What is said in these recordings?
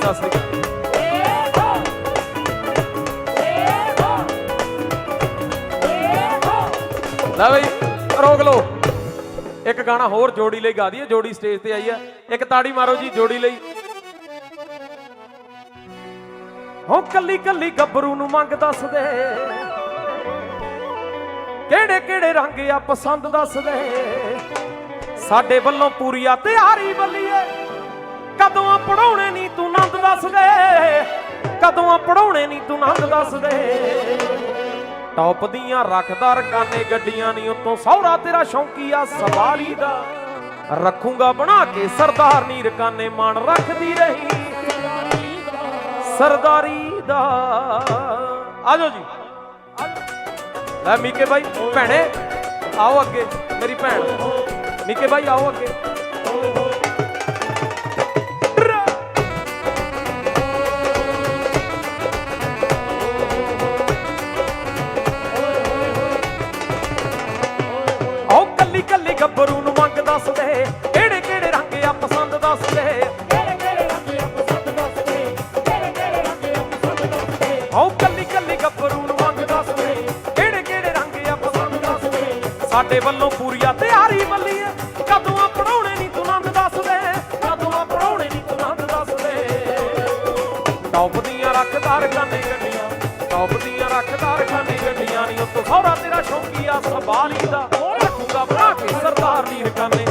ਸਤਿ ਸ੍ਰੀ ਅਕਾਲ। ਲੈ ਬਈ, ਰੋਕ ਲਓ। ਇੱਕ ਗਾਣਾ ਹੋਰ ਜੋੜੀ ਲਈ ਗਾ ਦਈਏ, ਜੋੜੀ ਸਟੇਜ ਤੇ ਆਈ ਹੈ ਇੱਕ ਤਾੜੀ ਮਾਰੋ ਜੀ, ਜੋੜੀ ਲਈ। ਹੋ ਕੱਲੀ ਕੱਲੀ ਗੱਭਰੂ ਨੂੰ ਮੰਗ ਦੱਸਦੇ। ਕਿਹੜੇ ਕਿਹੜੇ ਰੰਗ ਆ ਪਸੰਦ ਦੱਸਦੇ। ਸਾਡੇ ਵੱਲੋਂ ਪੂਰੀ ਆ ਤਿਆਰੀ ਬੱਲੀਏ। ਕਦੋਂ ਆ ਪੜਾਉਣੇ ਨਹੀਂ ਤੂੰ ਨੰਦ ਦੱਸ ਦੇ ਕਦੋਂ ਆ ਪੜਾਉਣੇ ਨਹੀਂ ਤੂੰ ਨੰਦ ਦੱਸ ਦੇ ਟੌਪ ਦੀਆਂ ਰੱਖਦਾ ਰਕਾਨੇ ਗੱਡੀਆਂ ਨਹੀਂ ਉਤੋਂ ਸੌਰਾ ਤੇਰਾ ਸ਼ੌਂਕੀਆ ਸਵਾਰੀ ਦਾ। ਰੱਖੂੰਗਾ ਬਣਾ ਕੇ ਸਰਦਾਰ ਨੀ, ਰਕਾਨੇ ਮਾਣ ਰੱਖਦੀ ਰਹੀ। ਸਰਦਾਰੀ ਦਾ। ਆਜੋ ਜੀ। ਲੈ ਮੀਕੇ ਬਾਈ, ਭੈਣੇ, ਆਓ ਅੱਗੇ, ਮੇਰੀ ਭੈਣ। ਮੀਕੇ ਬਾਈ, ਆਓ ਅੱਗੇ। ਦੱਸ ਦੇ। ਕਿਹੜੇ ਕਿਹੜੇ ਰੰਗ ਆ ਪਸੰਦ ਦੱਸ ਦੇ। ਆਓ ਕੱਲੀ ਕੱਲੀ ਗੱਭਰੂ ਨੂੰ ਮੰਗ ਦੱਸ ਦੇ। ਕਿਹੜੇ ਕਿਹੜੇ ਰੰਗ ਆ ਪਸੰਦ ਦੱਸ ਦੇ। ਸਾਡੇ ਵੱਲੋਂ ਪੂਰੀਆ ਤਿਆਰੀ ਬੱਲੀ ਐ ਕਦੋਂ ਆ ਪੜਾਉਣੇ ਨਹੀਂ ਤੂੰ ਨੰਦ ਦੱਸ ਦੇ। ਕਦੋਂ ਆ ਪੜਾਉਣੇ ਨਹੀਂ ਤੂੰ ਨੰਦ ਦੱਸ ਦੇ। ਟੌਪ ਦੀਆਂ ਰੱਖਦਾਰ ਖਾਨੇ ਗੱਡੀਆਂ। ਟੌਪ ਦੀਆਂ ਰੱਖਦਾਰ ਖਾਨੇ ਗੱਡੀਆਂ ਨਹੀਂ ਉੱਤੋਂ ਸੌਰਾ ਤੇਰਾ ਸ਼ੌਕੀਆ ਸਵਾਲੀ ਦਾ ਰੱਖੂਗਾ ਬਣਾ ਕੇ ਸਰਦਾਰ ਨੀਰ ਕਾਨੇ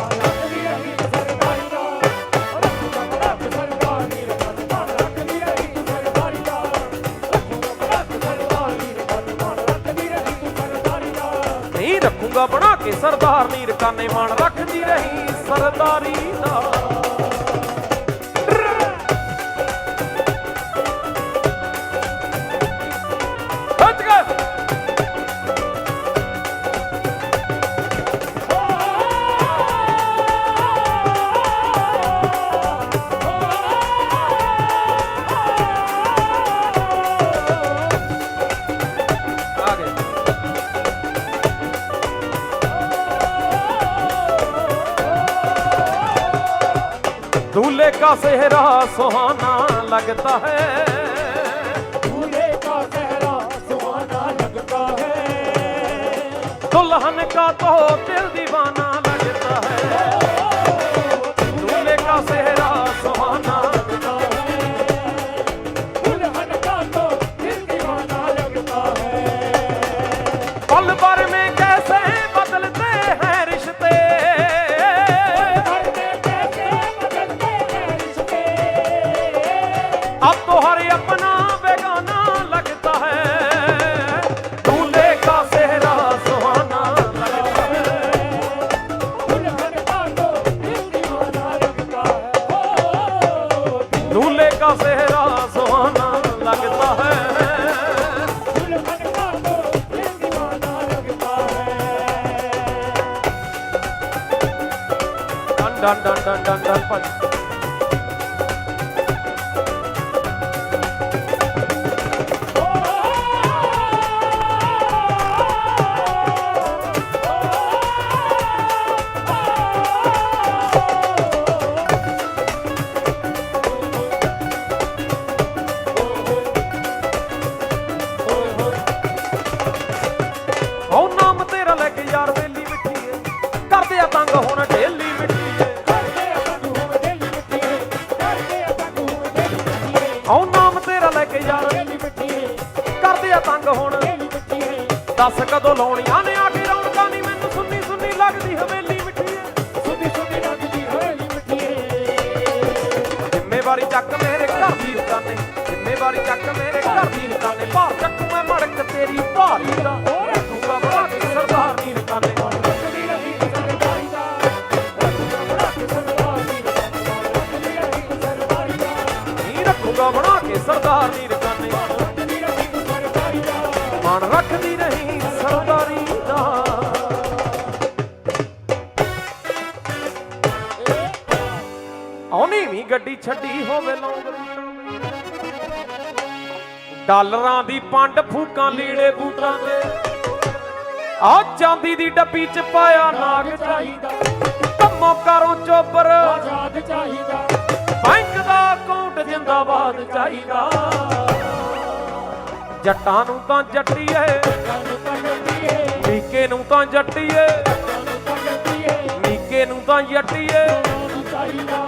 ਕੇ ਸਰਦਾਰ ਨੀਰ ਕਾਨੇ ਮਾਣ ਰੱਖਦੀ ਰਹੀ ਸਰਦਾਰੀ ਦਾ दूल्हे का सेहरा सुहाना लगता है दूल्हे का चेहरा सुहाना लगता है दुल्हन का तो दिल दीवाना लगता है अब तो हर अपना बेगाना लगता है दूल्हे का सेहरा सुहाना लगता है दुल्हन का तो दिल दीवाना लगता है दूल्हे का सेहरा सुहाना लगता है दुल्हन का तो दिल दीवाना लगता ਦੱਸ ਕਦੋਂ ਲਾਉਣੀਆਂ ਨੇ ਆਖੀ ਰੌਣਕਾਂ ਨਹੀਂ ਮੈਨੂੰ ਸੁੰਨੀ ਸੁੰਨੀ ਲੱਗਦੀ ਹਵੇਲੀ ਮਿੱਠੀਏ। ਸੁੰਨੀ ਸੁੰਨੀ ਲੱਗਦੀ ਹਵੇਲੀ ਮਿੱਠੀਏ। ਜ਼ਿੰਮੇਵਾਰੀ ਚੱਕ ਮੇਰੇ ਘਰ ਦੀ ਰਤਾਨੇ ਜ਼ਿੰਮੇਵਾਰੀ ਚੱਕ ਮੇਰੇ ਘਰ ਦੀ ਰਤਾਨੇ ਭਾਰ ਚੱਕੂ ਮੈਂ ਮੜਕ ਤੇਰੀ ਭਾਰੀ ਦਾ। ਗੱਡੀ ਛੱਡੀ ਹੋਵੇ ਲੌਂਗ ਡਾਲਰਾਂ ਦੀ ਪੰਡ ਫੂਕਾਂ ਲੀੜੇ ਬੂਟਾਂ ਦੇ ਆ ਚਾਂਦੀ ਦੀ ਡੱਬੀ ਚ ਪਾਇਆ ਨਾਗ ਚਾਹੀਦਾ। ਕੰਮੋਂ ਕਰੋ ਚੋਬਰ। ਆਜ਼ਾਦ ਚਾਹੀਦਾ। ਬੈਂਕ ਦਾ ਅਕਾਊਂਟ ਜਿੰਦ ਜਿੰਦਾਬਾਦ ਚਾਹੀਦਾ। ਜੱਟਾਂ ਨੂੰ ਤਾਂ ਜੱਟੀਏ। ਮੀਕੇ ਨੂੰ ਤਾਂ ਜੱਟੀਏ। ਮੀਕੇ ਨੂੰ ਤਾਂ ਜੱਟੀਏ। ਸਾਨੂੰ ਚਾਹੀਦਾ।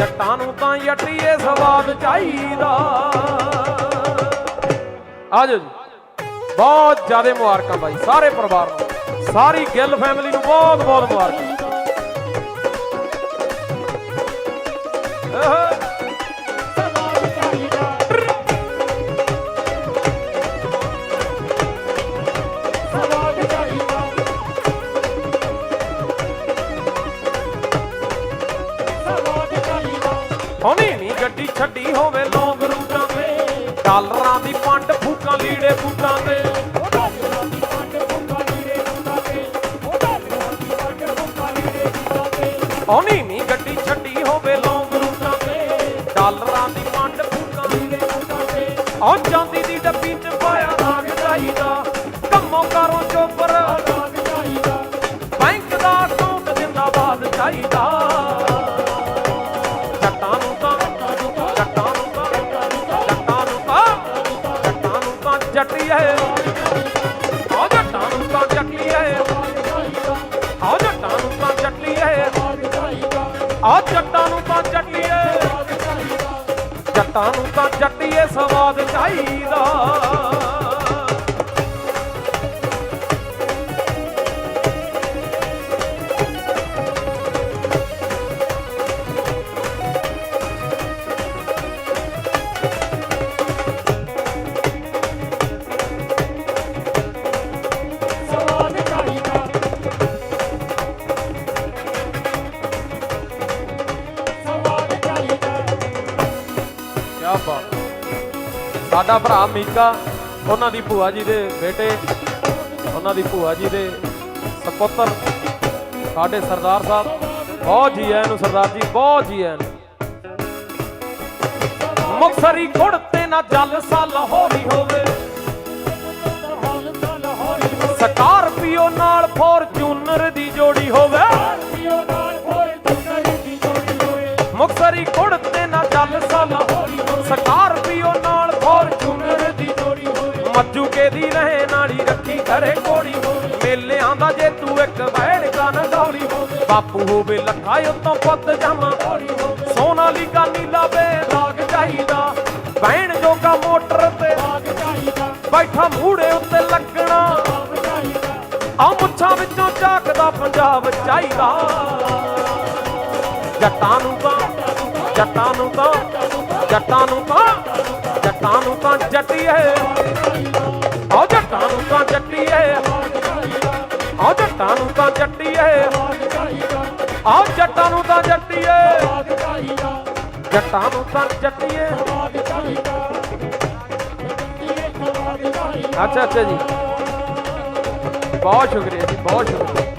ਜੱਟਾਂ ਨੂੰ ਤਾਂ ਜੱਟੀਏ ਸਵਾਦ ਚਾਹੀਦਾ। ਆਜੋ ਜੀ। ਬਹੁਤ ਜ਼ਿਆਦਾ ਮੁਬਾਰਕਾਂ ਬਾਈ, ਸਾਰੇ ਪਰਿਵਾਰ ਨੂੰ। ਸਾਰੀ ਗਿੱਲ ਫੈਮਿਲੀ ਨੂੰ ਬਹੁਤ ਬਹੁਤ ਮੁਬਾਰਕਾਂ ਗੱਡੀ ਛੱਡੀ ਹੋਵੇ ਲੌਂਗ ਰੂਟਾਂ ਤੇ। ਡਾਲਰਾਂ ਦੀ ਪੰਡ ਫੂਕਾਂ ਲੀੜੇ ਫੂਕਾਂ ਤੇ। ਉਹਦਾ ਨਹੀਂ ਗੱਡੀ ਛੱਡੀ ਹੋਵੇ ਲੌਂਗ ਰੂਟਾਂ ਤੇ। ਡਾਲਰਾਂ ਦੀ ਪੰਡ ਫੂਕਾਂ ਲੀੜੇ ਹੁੰਦਾ ਤੇ। ਆ ਜਾਂਦੀ ਦੀ ਡੱਬੀ ਸਵਾਦ ਚਾਹੀਦਾ। ਸਾਡਾ ਭਰਾ ਮੀਕਾ ਉਹਨਾਂ ਦੀ ਭੂਆ ਜੀ ਦੇ ਬੇਟੇ ਉਹਨਾਂ ਦੀ ਭੂਆ ਜੀ ਦੇ ਸਪੁੱਤਰ ਸਾਡੇ ਸਰਦਾਰ ਸਾਹਿਬ ਬਹੁਤ ਜੀ ਆਇਆਂ ਨੂੰ ਸਰਦਾਰ ਜੀ ਬਹੁਤ ਜੀ ਆਇਆਂ ਨੂੰ। ਮੁਕਸਰੀ ਘੁੜਤੇ ਨਾ ਜਲ ਸਾ ਲਾਹੌਰੀ ਹੋਵੇ। ਸਕਾਰਪੀਓ ਨਾਲ ਫੋਰਚੂਨਰ ਕਰੇ ਕੋੜੀ ਮੇਲਿਆਂ ਦਾ ਜੇ ਤੂੰ ਇੱਕ ਬੈੜ ਕਨ ਗੌਰੀ ਬਾਪੂ ਹੋਵੇ ਲੱਖਾ ਉਤੋਂ ਪੁੱਤ ਜਾਵਾਂ ਸੋਨਾਲੀ ਕਾ ਨੀਲਾ ਬੇਦਾਗ ਚਾਹੀਦਾ। ਬਹਿਣ ਜੋਗਾ ਮੋਟਰ ਤੇ ਬਾਗ ਚਾਹੀਦਾ। ਬੈਠਾ ਮੂੜੇ ਉੱਤੇ ਲੱਗਣਾ ਆ ਮੁੱਛਾਂ ਵਿੱਚੋਂ ਝਾਕਦਾ ਪੰਜਾਬ ਚਾਹੀਦਾ। ਜੱਟਾਂ ਨੂੰ ਤਾਂ, ਜੱਟਾਂ ਨੂੰ ਤਾਂ, ਜੱਟਾਂ ਨੂੰ ਤਾਂ, ਜੱਟਾਂ ਨੂੰ ਤਾਂ ਜੱਟੀਏ। ਜੱਟਾਂ ਨੂੰ ਤਾਂ ਜੱਟੀਏ। ਆ ਜੱਟਾਂ ਨੂੰ ਤਾਂ ਜੱਟੀਏ। ਬਾਗ ਜੱਟਾਂ ਨੂੰ ਤਾਂ ਜੱਟੀਏ। ਜੱਟਾਂ ਨੂੰ ਤਾਂ ਜੱਟੀਏ। ਅੱਛਾ ਅੱਛਾ ਜੀ। ਬਹੁਤ ਸ਼ੁਕਰੀਆ ਜੀ, ਬਹੁਤ ਸ਼ੁਕਰੀਆ।